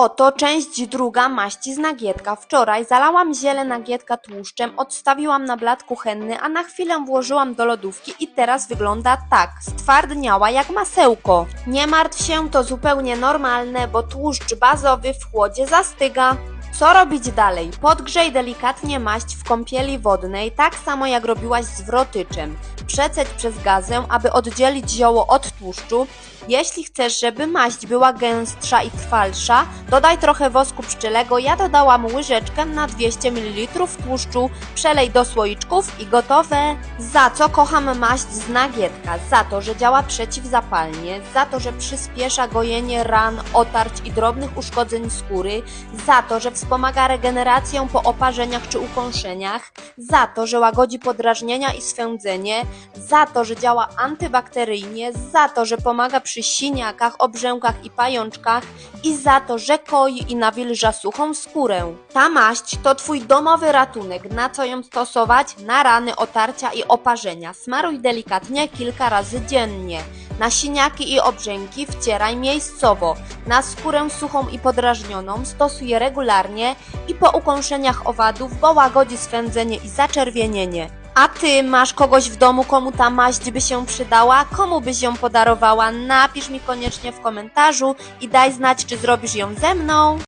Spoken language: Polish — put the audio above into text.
Oto część druga maści z nagietka. Wczoraj zalałam ziele nagietka tłuszczem, odstawiłam na blat kuchenny, a na chwilę włożyłam do lodówki i teraz wygląda tak. Stwardniała jak masełko. Nie martw się, to zupełnie normalne, bo tłuszcz bazowy w chłodzie zastyga. Co robić dalej? Podgrzej delikatnie maść w kąpieli wodnej, tak samo jak robiłaś z wrotyczem. Przeceć przez gazę, aby oddzielić zioło od tłuszczu. Jeśli chcesz, żeby maść była gęstsza i trwalsza, dodaj trochę wosku pszczelego. Ja dodałam łyżeczkę na 200 ml tłuszczu. Przelej do słoiczków i gotowe. Za co kocham maść z nagietka? Za to, że działa przeciwzapalnie, za to, że przyspiesza gojenie ran, otarć i drobnych uszkodzeń skóry, za to, że wspomaga regenerację po oparzeniach czy ukąszeniach, za to, że łagodzi podrażnienia i swędzenie, za to, że działa antybakteryjnie, za to, że pomaga przy siniakach, obrzękach i pajączkach i za to, że koi i nawilża suchą skórę. Ta maść to Twój domowy ratunek. Na co ją stosować? Na rany, otarcia i oparzenia. Smaruj delikatnie kilka razy dziennie. Na siniaki i obrzęki wcieraj miejscowo. Na skórę suchą i podrażnioną stosuj regularnie i po ukąszeniach owadów, bo łagodzi swędzenie i zaczerwienienie. A ty masz kogoś w domu, komu ta maść by się przydała? Komu byś ją podarowała? Napisz mi koniecznie w komentarzu i daj znać, czy zrobisz ją ze mną.